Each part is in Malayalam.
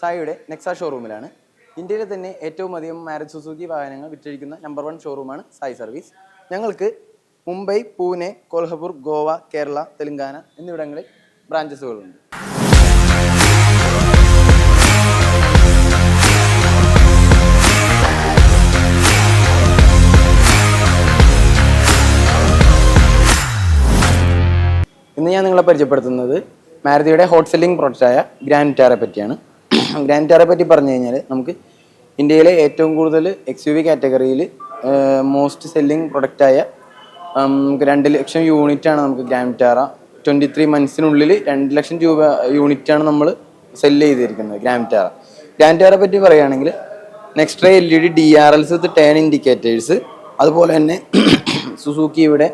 സായിയുടെ നെക്സ ഷോറൂമിലാണ് ഇന്ത്യയിലെ തന്നെ ഏറ്റവും അധികം മാരജ് സുസുക്കി വാഹനങ്ങൾ വിറ്റഴിക്കുന്ന നമ്പർ വൺ ഷോറൂമാണ് സായി സർവീസ്. ഞങ്ങൾക്ക് മുംബൈ പൂനെ കൊൽഹപൂർ ഗോവ കേരള തെലങ്കാന എന്നിവിടങ്ങളിൽ ബ്രാഞ്ചസുകളുണ്ട് ഇന്ന് ഞാൻ നിങ്ങളെ പരിചയപ്പെടുത്തുന്നത് മാരുതിയുടെ ഹോട്ട് സെല്ലിംഗ് പ്രോഡക്റ്റായ ഗ്രാൻഡ് ടാറെ പറ്റിയാണ്. ഗ്രാൻഡ് ടാറെ പറ്റി പറഞ്ഞു കഴിഞ്ഞാൽ നമുക്ക് ഇന്ത്യയിലെ ഏറ്റവും കൂടുതൽ എക്സ് യു വി കാറ്റഗറിയിൽ മോസ്റ്റ് സെല്ലിംഗ് പ്രൊഡക്റ്റായ നമുക്ക് രണ്ട് ലക്ഷം യൂണിറ്റാണ് നമുക്ക് ഗ്രാൻഡ് ടാറ ട്വന്റി ത്രീ മന്ത്സിനുള്ളിൽ രണ്ട് ലക്ഷം രൂപ യൂണിറ്റാണ് നമ്മൾ സെല്ല് ചെയ്തിരിക്കുന്നത് ഗ്രാൻഡ് ടാറ ഗ്രാൻഡ് ടാറെ പറ്റി പറയുകയാണെങ്കിൽ next L E D D R Ls with turn indicators അതുപോലെ തന്നെ സുസൂക്കിയുടെ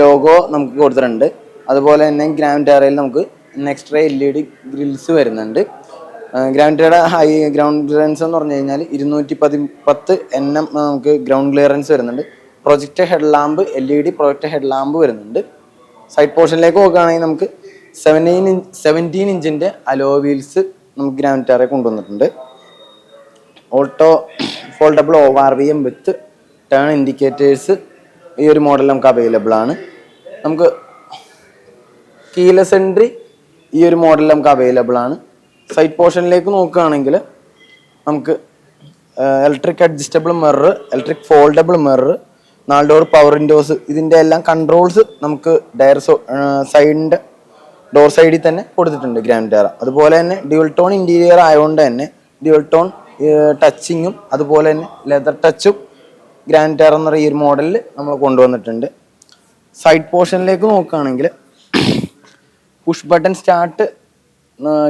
ലോഗോ നമുക്ക് കൊടുത്തിട്ടുണ്ട്. അതുപോലെ തന്നെ ഗ്രാൻഡ് ടയറയിൽ നമുക്ക് next L E D grills വരുന്നുണ്ട്. ടാറ ഹൈ ഗ്രൗണ്ട് ക്ലിയറൻസ് എന്ന് പറഞ്ഞു കഴിഞ്ഞാൽ ഇരുന്നൂറ്റി പതി പത്ത് എൻ എം നമുക്ക് ഗ്രൗണ്ട് ക്ലിയറൻസ് വരുന്നുണ്ട്. Project head lamp L E D project head lamp വരുന്നുണ്ട്. സൈഡ് പോർഷനിലേക്ക് നോക്കുകയാണെങ്കിൽ നമുക്ക് സെവന്റീൻ ഇഞ്ച് സെവന്റീൻ ഇഞ്ചിന്റെ അലോ വീൽസ് നമുക്ക് ഗ്രാൻഡ് ടയറെ കൊണ്ടുവന്നിട്ടുണ്ട്. Auto foldable O R V M with turn indicators ഈ ഒരു മോഡൽ നമുക്ക് അവൈലബിൾ ആണ്. നമുക്ക് കീലെസ് എൻട്രി ഈ ഒരു മോഡൽ നമുക്ക് അവൈലബിൾ ആണ്. സൈഡ് പോർഷനിലേക്ക് നോക്കുകയാണെങ്കിൽ നമുക്ക് electric adjustable mirror electric foldable mirror നാല് ഡോർ പവർ വിൻഡോസ് ഇതിന്റെ എല്ലാം കൺട്രോൾസ് നമുക്ക് ഡയർ സൈഡിന്റെ ഡോർ സൈഡിൽ തന്നെ കൊടുത്തിട്ടുണ്ട് ഗ്രാൻഡ് ടയർ അതുപോലെ തന്നെ ഡ്യുവൽ ടോൺ ഇന്റീരിയർ ആയതുകൊണ്ട് തന്നെ ഡ്യുവൽ ടോൺ ടച്ചിങ്ങും അതുപോലെ തന്നെ ലെതർ ടച്ചും ഗ്രാൻഡ് ടാർ എന്ന ഈ ഒരു മോഡലിൽ നമ്മൾ കൊണ്ടുവന്നിട്ടുണ്ട്. സൈഡ് പോർഷനിലേക്ക് നോക്കുകയാണെങ്കിൽ പുഷ് ബട്ടൺ സ്റ്റാർട്ട്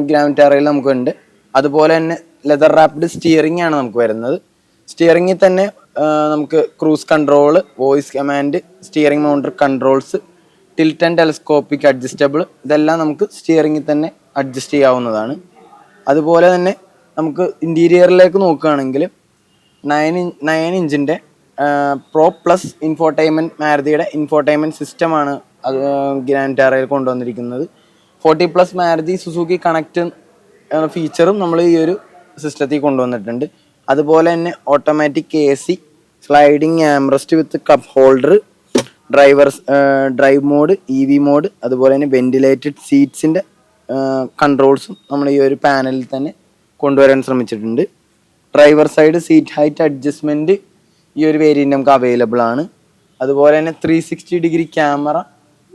ഗ്രാമിറ്റാറയിൽ നമുക്കുണ്ട് അതുപോലെ തന്നെ ലെതർ റാപ്ഡ് സ്റ്റിയറിംഗ് ആണ് നമുക്ക് വരുന്നത്. സ്റ്റിയറിംഗിൽ തന്നെ നമുക്ക് cruise control voice command steering mounter controls tilt and telescopic adjustable ഇതെല്ലാം നമുക്ക് സ്റ്റിയറിംഗിൽ തന്നെ അഡ്ജസ്റ്റ് ചെയ്യാവുന്നതാണ്. അതുപോലെ തന്നെ നമുക്ക് ഇന്റീരിയറിലേക്ക് നോക്കുകയാണെങ്കിൽ നയൻ നയൻ ഇഞ്ചിന്റെ പ്രോ പ്ലസ് ഇൻഫോർടൈൻമെന്റ് മാരുതിയുടെ ഇൻഫോർടൈൻമെന്റ് സിസ്റ്റമാണ് അത് ഗ്രാൻഡ് ടാറയിൽ കൊണ്ടുവന്നിരിക്കുന്നത്. Forty plus Maruti Suzuki connect ഫീച്ചറും നമ്മൾ ഈ ഒരു സിസ്റ്റത്തിൽ കൊണ്ടുവന്നിട്ടുണ്ട്. അതുപോലെ തന്നെ automatic A C sliding armrest with cup holder driver drive mode E V mode അതുപോലെ തന്നെ വെന്റിലേറ്റഡ് സീറ്റ്സിന്റെ കൺട്രോൾസും നമ്മൾ ഈ ഒരു പാനലിൽ തന്നെ കൊണ്ടുവരാൻ ശ്രമിച്ചിട്ടുണ്ട്. Driver side seat height adjustment ഈ ഒരു വേരിയന്റ് നമുക്ക് അവൈലബിൾ ആണ്. അതുപോലെ തന്നെ three sixty degree camera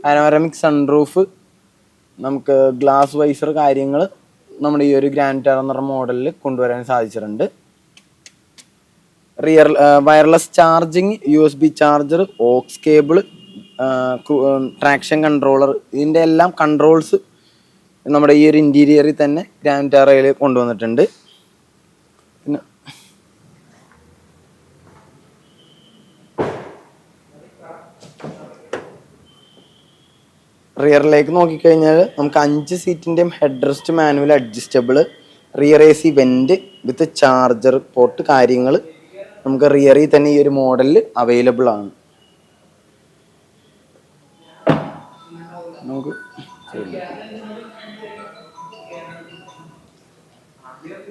panoramic sunroof നമുക്ക് ഗ്ലാസ് വൈസർ കാര്യങ്ങൾ നമ്മുടെ ഈ ഒരു ഗ്രാൻഡ് ടെറർ എന്ന മോഡലിൽ കൊണ്ടുവരാൻ സാധിച്ചിട്ടുണ്ട്. Rear wireless charging U S B charger aux cable traction controller ഇതിന്റെ എല്ലാം കൺട്രോൾസ് നമ്മുടെ ഈ ഒരു ഇന്റീരിയറിൽ തന്നെ ഗ്രാൻഡ് ടെറയിൽ കൊണ്ടുവന്നിട്ടുണ്ട്. പിന്നെ റിയറിലേക്ക് നോക്കിക്കഴിഞ്ഞാൽ നമുക്ക് അഞ്ച് സീറ്റിന്റെയും head rest manual adjustable rear A C vent with charger port കാര്യങ്ങൾ നമുക്ക് റിയറിൽ തന്നെ ഈ ഒരു മോഡലിൽ അവൈലബിൾ ആണ്.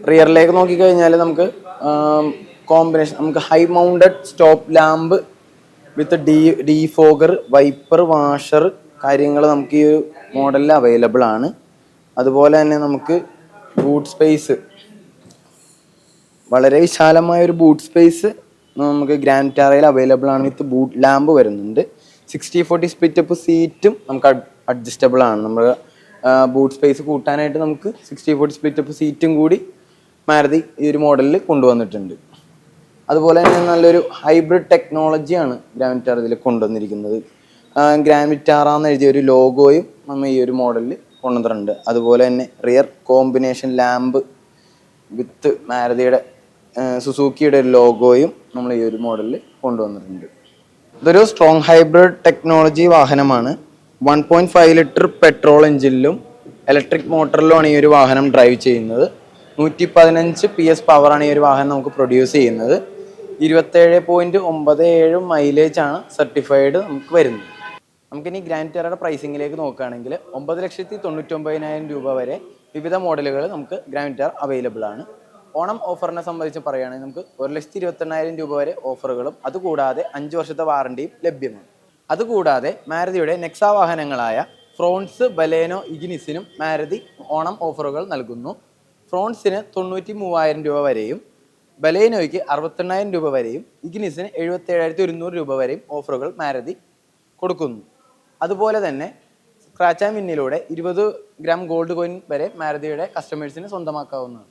റിയറിലേക്ക് നോക്കിക്കഴിഞ്ഞാൽ നമുക്ക് കോമ്പിനേഷൻ നമുക്ക് high mounted stop lamp with D D fogger wiper washer കാര്യങ്ങൾ നമുക്ക് ഈ മോഡലിൽ അവൈലബിൾ ആണ്. അതുപോലെ തന്നെ നമുക്ക് ബൂട്ട് സ്പേസ് വളരെ വിശാലമായ ഒരു ബൂട്ട് സ്പേസ് നമുക്ക് ഗ്രാൻഡ് ടാറയിൽ അവൈലബിൾ ആണ്. വിത്ത് ബൂട്ട് ലാമ്പ് വരുന്നുണ്ട്. സിക്സ്റ്റി ഫോർട്ടി സ്പിറ്റപ്പ് സീറ്റും നമുക്ക് അഡ്ജസ്റ്റബിൾ ആണ്. നമ്മൾ ബൂട്ട് സ്പേസ് കൂട്ടാനായിട്ട് നമുക്ക് സിക്സ്റ്റി ഫോർട്ടി സ്പിറ്റപ്പ് സീറ്റും കൂടി മാരുതി ഈ ഒരു മോഡലിൽ കൊണ്ടുവന്നിട്ടുണ്ട്. അതുപോലെ തന്നെ നല്ലൊരു ഹൈബ്രിഡ് ടെക്നോളജിയാണ് ഗ്രാൻഡ് ഇതിൽ കൊണ്ടുവന്നിരിക്കുന്നത്. ഗ്രാൻഡ് എന്ന് എഴുതിയ ഒരു ലോഗോയും നമ്മൾ ഈ ഒരു മോഡലിൽ കൊണ്ടുവന്നിട്ടുണ്ട്. അതുപോലെ തന്നെ റിയർ കോമ്പിനേഷൻ ലാമ്പ് വിത്ത് മാരുതിയുടെ സുസൂക്കിയുടെ ഒരു ലോഗോയും നമ്മൾ ഈ ഒരു മോഡലിൽ കൊണ്ടുവന്നിട്ടുണ്ട്. ഇതൊരു സ്ട്രോങ് ഹൈബ്രിഡ് ടെക്നോളജി വാഹനമാണ്. One point five litre petrol എഞ്ചിനിലും electric മോട്ടറിലുമാണ് ഈ ഒരു വാഹനം ഡ്രൈവ് ചെയ്യുന്നത്. നൂറ്റി പതിനഞ്ച് പി എസ് പവറാണ് ഈ ഒരു വാഹനം നമുക്ക് പ്രൊഡ്യൂസ് ചെയ്യുന്നത്. ഇരുപത്തേഴ് പോയിന്റ് ഒമ്പത് ഏഴ് മൈലേജ് ആണ് സർട്ടിഫൈഡ് നമുക്ക് വരുന്നത്. നമുക്കിനി ഗ്രാൻഡ് ടെറയുടെ പ്രൈസിങ്ങിലേക്ക് നോക്കുകയാണെങ്കിൽ ഒമ്പത് ലക്ഷത്തി തൊണ്ണൂറ്റൊമ്പതിനായിരം രൂപ വരെ വിവിധ മോഡലുകൾ നമുക്ക് ഗ്രാൻഡ് അവൈലബിൾ ആണ്. ഓണം ഓഫറിനെ സംബന്ധിച്ച് പറയുകയാണെങ്കിൽ നമുക്ക് ഒരു ലക്ഷത്തി ഇരുപത്തെണ്ണായിരം രൂപ വരെ ഓഫറുകളും അതുകൂടാതെ അഞ്ച് വർഷത്തെ വാറണ്ടിയും ലഭ്യമാണ്. അതുകൂടാതെ മാരുതിയുടെ നെക്സ വാഹനങ്ങളായ ഫ്രോൺസ് ബലേനോ ഇഗ്നിസിനും മാരുതി ഓണം ഓഫറുകൾ നൽകുന്നു. ഫ്രോൺസിന് തൊണ്ണൂറ്റി മൂവായിരം രൂപ വരെയും ബലേനോയ്ക്ക് അറുപത്തെണ്ണായിരം രൂപ വരെയും ഇഗ്നിസിന് എഴുപത്തേഴായിരത്തി ഒരുന്നൂറ് രൂപ വരെയും ഓഫറുകൾ മാരുതി കൊടുക്കുന്നു. അതുപോലെ തന്നെ സ്ക്രാച്ച് ആൻഡ് വിന്നിലൂടെ ഇരുപത് ഗ്രാം ഗോൾഡ് കോയിൻ വരെ മാരുതിയുടെ കസ്റ്റമേഴ്സിന് സ്വന്തമാക്കാവുന്നതാണ്.